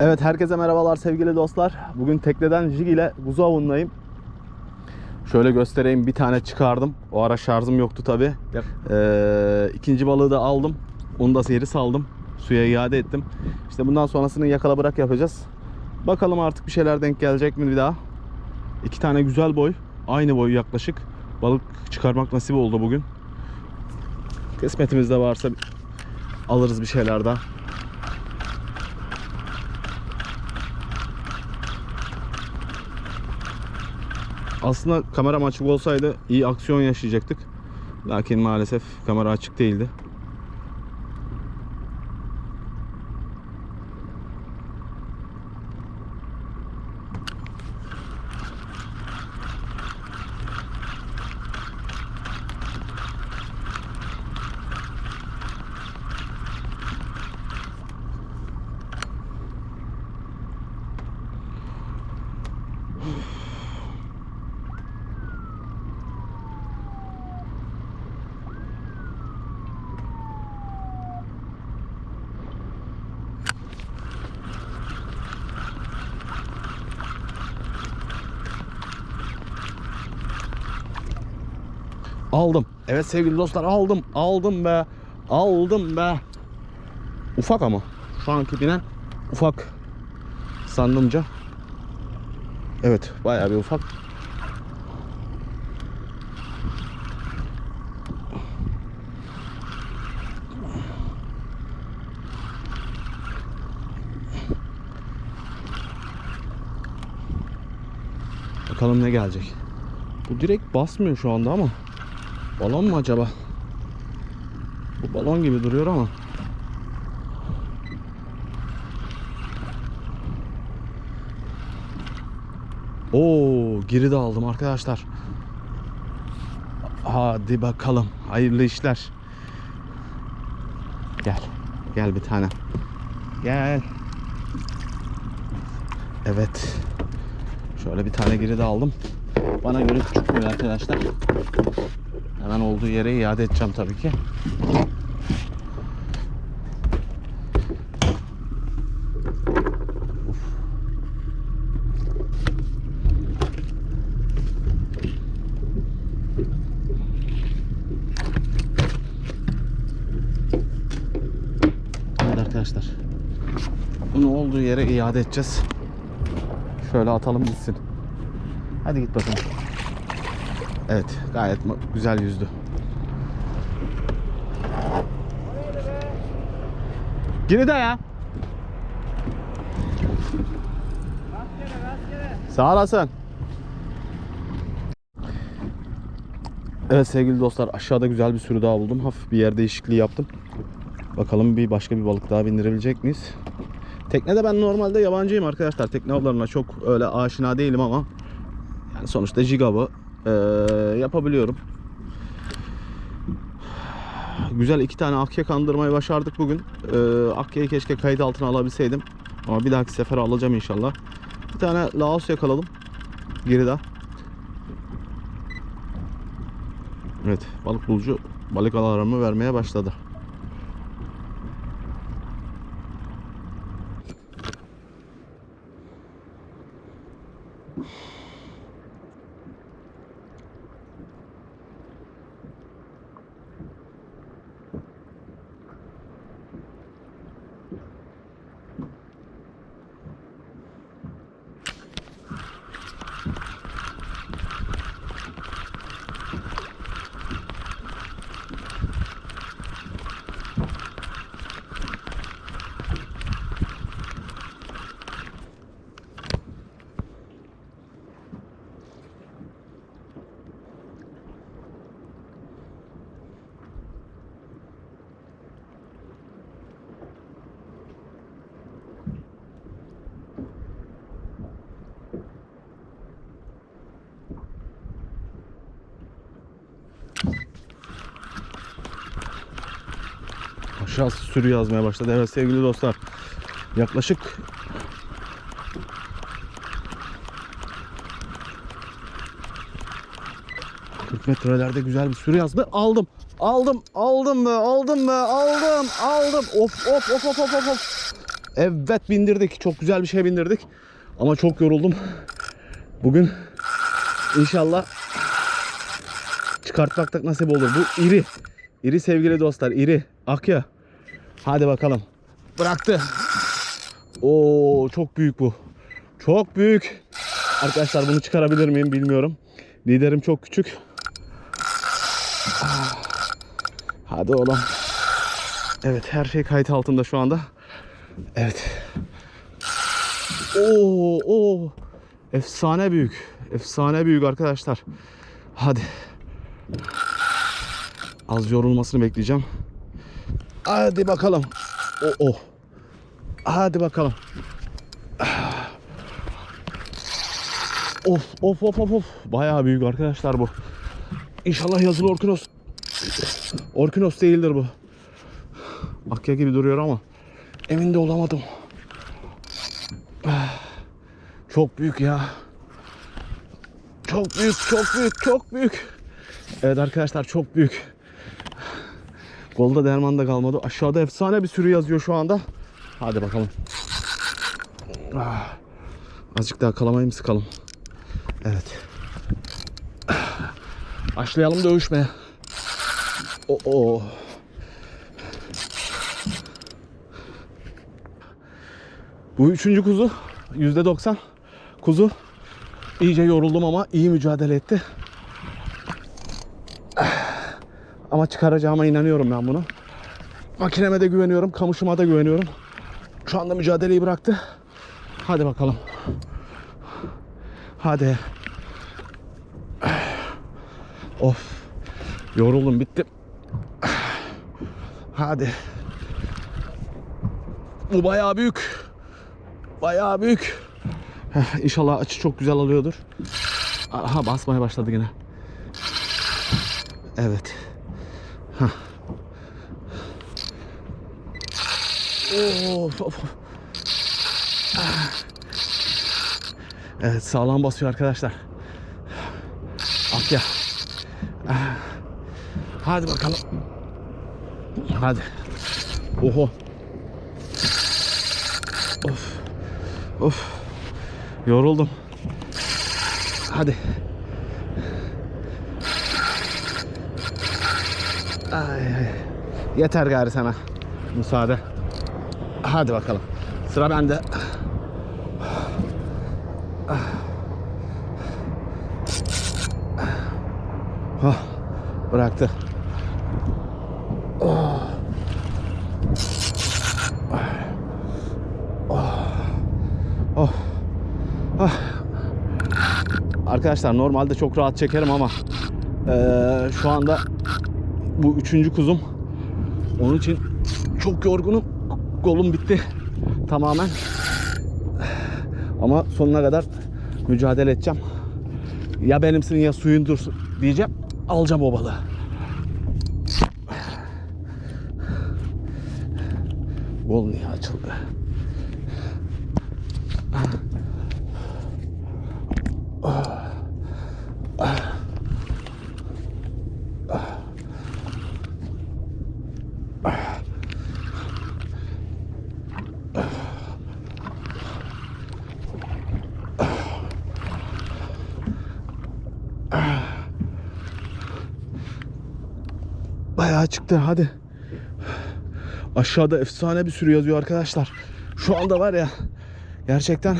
Evet herkese merhabalar sevgili dostlar. Bugün tekneden jig ile kuzu avındayım. Şöyle göstereyim bir tane çıkardım. O ara şarjım yoktu tabi. Ee, ikinci balığı da aldım. Onu da geri saldım. Suya iade ettim. İşte bundan sonrasını yakala bırak yapacağız. Bakalım artık bir şeyler denk gelecek mi bir daha. İki tane güzel boy. Aynı boy yaklaşık. Balık çıkarmak nasip oldu bugün. Kısmetimizde varsa alırız bir şeyler daha. Aslında kameram açık olsaydı iyi aksiyon yaşayacaktık. Lakin maalesef kamera açık değildi. Aldım. Evet sevgili dostlar aldım. Aldım be. Aldım be. Ufak ama. Şu anki binen ufak. Sandımca. Evet bayağı bir ufak. Bakalım ne gelecek. Bu direkt basmıyor şu anda ama. Balon mu acaba? Bu balon gibi duruyor ama. Oo, geri de aldım arkadaşlar. Hadi bakalım. Hayırlı işler. Gel. Gel bir tane. Gel. Evet. Şöyle bir tane geri de aldım. Bana göre küçük böyle arkadaşlar. Hemen olduğu yere iade edeceğim tabii ki. Evet arkadaşlar. Bunu olduğu yere iade edeceğiz. Şöyle atalım gitsin. Hadi git bakalım. Evet gayet güzel yüzdü. Geride ya. Sağ olasın. Evet sevgili dostlar aşağıda güzel bir sürü daha buldum. Hafif bir yer değişikliği yaptım. Bakalım bir başka bir balık daha bindirebilecek miyiz? Teknede ben normalde yabancıyım arkadaşlar. Tekne avlarına çok öyle aşina değilim ama yani sonuçta jig eee, yapabiliyorum. Güzel iki tane akya kandırmayı başardık bugün. Eee akyayı keşke kayıt altına alabilseydim. Ama bir dahaki sefere alacağım inşallah. Bir tane laos yakaladım. Geride. Evet balık bulucu balık alarmı vermeye başladı. Aşağısı sürü yazmaya başladı. Evet sevgili dostlar. Yaklaşık metrelerde güzel bir sürü yazdı. Aldım. Aldım. Aldım be. Aldım be. Aldım. Aldım. Of of of of of. of. Evet bindirdik. Çok güzel bir şey bindirdik. Ama çok yoruldum. Bugün inşallah çıkartmak da nasip olur. Bu iri. İri sevgili dostlar. iri. Akya. Hadi bakalım. Bıraktı. Oo çok büyük bu. Çok büyük. Arkadaşlar bunu çıkarabilir miyim bilmiyorum. Liderim çok küçük. Hadi oğlum. Evet her şey kayıt altında şu anda. Evet. Oo, oo. Efsane büyük. Efsane büyük arkadaşlar. Hadi. Az yorulmasını bekleyeceğim. Hadi bakalım. O o. Hadi bakalım. Of of of of of. Bayağı büyük arkadaşlar bu. İnşallah yazılı Orkinos. Orkinos değildir bu. Akya gibi duruyor ama emin de olamadım. Çok büyük ya. Çok büyük, çok büyük, çok büyük. Evet arkadaşlar çok büyük. Golda derman da kalmadı. Aşağıda efsane bir sürü yazıyor şu anda. Hadi bakalım. Ah, Azıcık daha kalamayı mı sıkalım? Evet. Ah, Başlayalım dövüşmeye. O o. Bu üçüncü kuzu. Yüzde doksan kuzu. İyice yoruldum ama iyi mücadele etti. Ama çıkaracağıma inanıyorum ben bunu. Makineme de güveniyorum, kamışıma da güveniyorum. Şu anda mücadeleyi bıraktı. Hadi bakalım. Hadi. Of. Yoruldum, bittim. Hadi. Bu bayağı büyük. Bayağı büyük. Heh, İnşallah açı çok güzel alıyordur. Aha basmaya başladı yine. Evet. Hah. Ah. Evet sağlam basıyor arkadaşlar. Akya. Hadi bakalım. Hadi. Oho. Of. Of. Yoruldum. Hadi. Ay, ay. Yeter gari sana. Müsaade. Hadi bakalım. Sıra bende. Ah, bıraktı. Oh. Ah. Arkadaşlar normalde çok rahat çekerim ama eee, şu anda bu üçüncü kuzum. Onun için çok yorgunum. Kolum bitti tamamen. Ama sonuna kadar mücadele edeceğim. Ya benimsin ya suyundur diyeceğim. Alacağım o balığı. Kol niye açıldı? Bayağı çıktı hadi. Aşağıda efsane bir sürü yazıyor arkadaşlar. Şu anda var ya gerçekten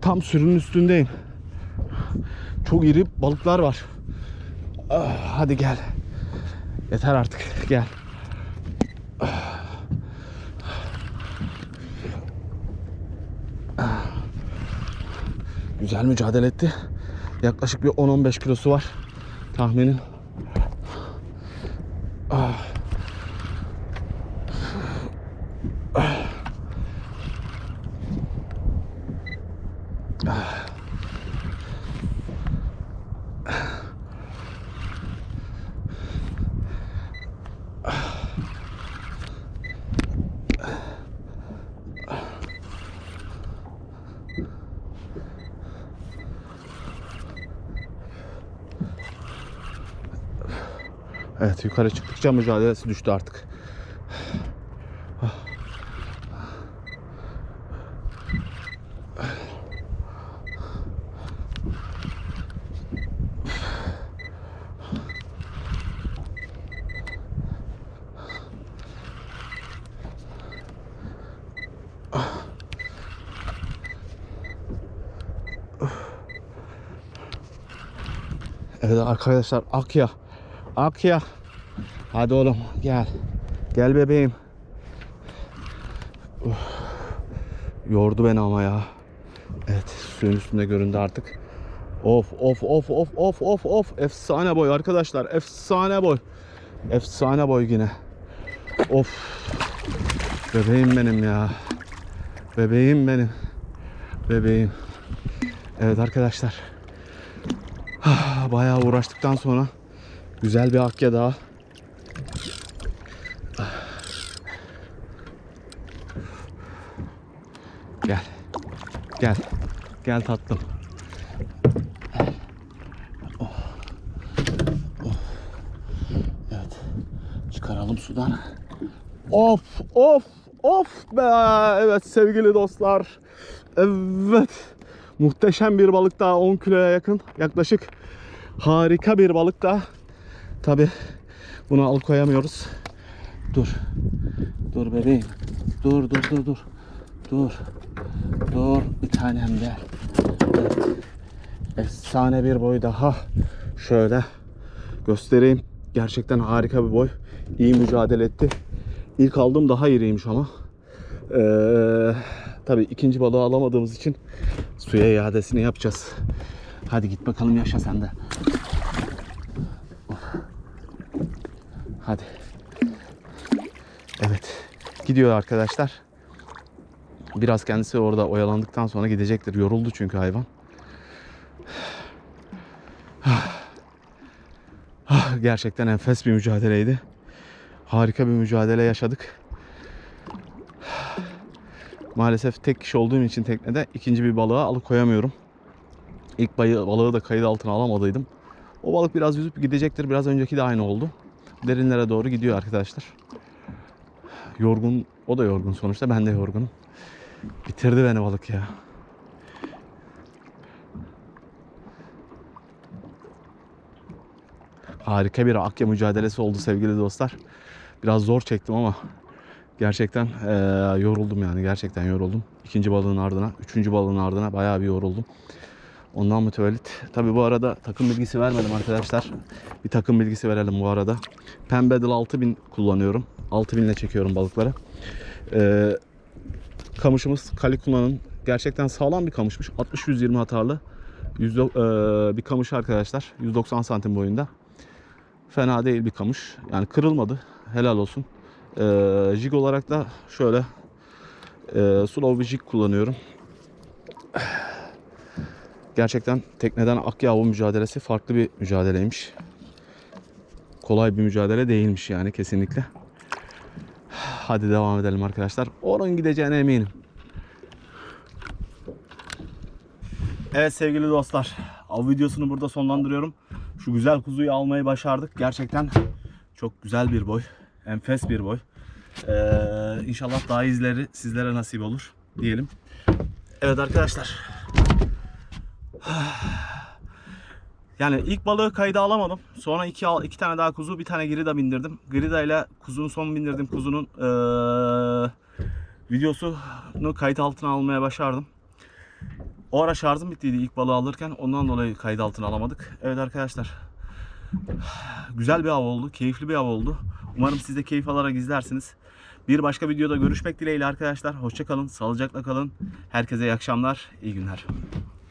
tam sürünün üstündeyim. Çok iri balıklar var. Ah, hadi gel. Yeter artık gel. Ah. Güzel mücadele etti. Yaklaşık bir 10-15 kilosu var tahminim. Ah. Evet yukarı çıktıkça mücadelesi düştü artık. Evet arkadaşlar Akya. Akya. Hadi oğlum gel. Gel bebeğim. Uf. Yordu beni ama ya. Evet suyun üstünde göründü artık. Of of of of of of of. Efsane boy arkadaşlar. Efsane boy. Efsane boy yine. Of. Bebeğim benim ya. Bebeğim benim. Bebeğim. Evet arkadaşlar. Bayağı uğraştıktan sonra güzel bir akya daha. Gel. Gel. Gel tatlım. Evet. Çıkaralım sudan. Of of of be. Evet sevgili dostlar. Evet. Muhteşem bir balık daha 10 kiloya yakın. Yaklaşık harika bir balık daha. Tabi bunu al koyamıyoruz. Dur. Dur bebeğim. Dur dur dur dur. Dur. Dur bir tanem. Evet. Efsane bir boy daha. Şöyle göstereyim. Gerçekten harika bir boy. İyi mücadele etti. İlk aldığım daha iriymiş ama. Ee, tabii ikinci balığı alamadığımız için suya iadesini yapacağız. Hadi git bakalım yaşa sen de. Hadi. Evet. Gidiyor arkadaşlar. Biraz kendisi orada oyalandıktan sonra gidecektir. Yoruldu çünkü hayvan. Ah, Gerçekten enfes bir mücadeleydi. Harika bir mücadele yaşadık. Maalesef tek kişi olduğum için teknede ikinci bir balığa alıkoyamıyorum. İlk balığı da kayıt altına alamadıydım. O balık biraz yüzüp gidecektir. Biraz önceki de aynı oldu. Derinlere doğru gidiyor arkadaşlar. Yorgun, o da yorgun sonuçta. Ben de yorgunum. Bitirdi beni balık ya. Harika bir akya mücadelesi oldu sevgili dostlar. Biraz zor çektim ama gerçekten eee, yoruldum yani gerçekten yoruldum. İkinci balığın ardına, üçüncü balığın ardına bayağı bir yoruldum. Ondan mütevellit. Tabi bu arada takım bilgisi vermedim arkadaşlar. Bir takım bilgisi verelim bu arada. Pembe 6000 kullanıyorum. 6000 ile çekiyorum balıkları. Ee, kamışımız Kalikuna'nın gerçekten sağlam bir kamışmış. 60-120 hatarlı. Yüzde, ee, bir kamış arkadaşlar. 190 santim boyunda. Fena değil bir kamış. Yani kırılmadı. Helal olsun. Ee, jig olarak da şöyle e, slow bir jig kullanıyorum. Gerçekten tekneden akya avı mücadelesi farklı bir mücadeleymiş. Kolay bir mücadele değilmiş yani kesinlikle. Hadi devam edelim arkadaşlar. Onun gideceğine eminim. Evet sevgili dostlar. Av videosunu burada sonlandırıyorum. Şu güzel kuzuyu almayı başardık. Gerçekten çok güzel bir boy. Enfes bir boy. Ee, inşallah daha izleri sizlere nasip olur diyelim. Evet arkadaşlar. Yani ilk balığı kayda alamadım. Sonra iki, iki tane daha kuzu, bir tane girida bindirdim. Girida ile kuzunun son bindirdim kuzunun eee videosunu kayıt altına almaya başardım. O ara şarjım bittiydi ilk balığı alırken. Ondan dolayı kayıt altına alamadık. Evet arkadaşlar. Güzel bir av oldu. Keyifli bir av oldu. Umarım siz de keyif alarak izlersiniz. Bir başka videoda görüşmek dileğiyle arkadaşlar. Hoşçakalın. Sağlıcakla kalın. Herkese iyi akşamlar. iyi günler.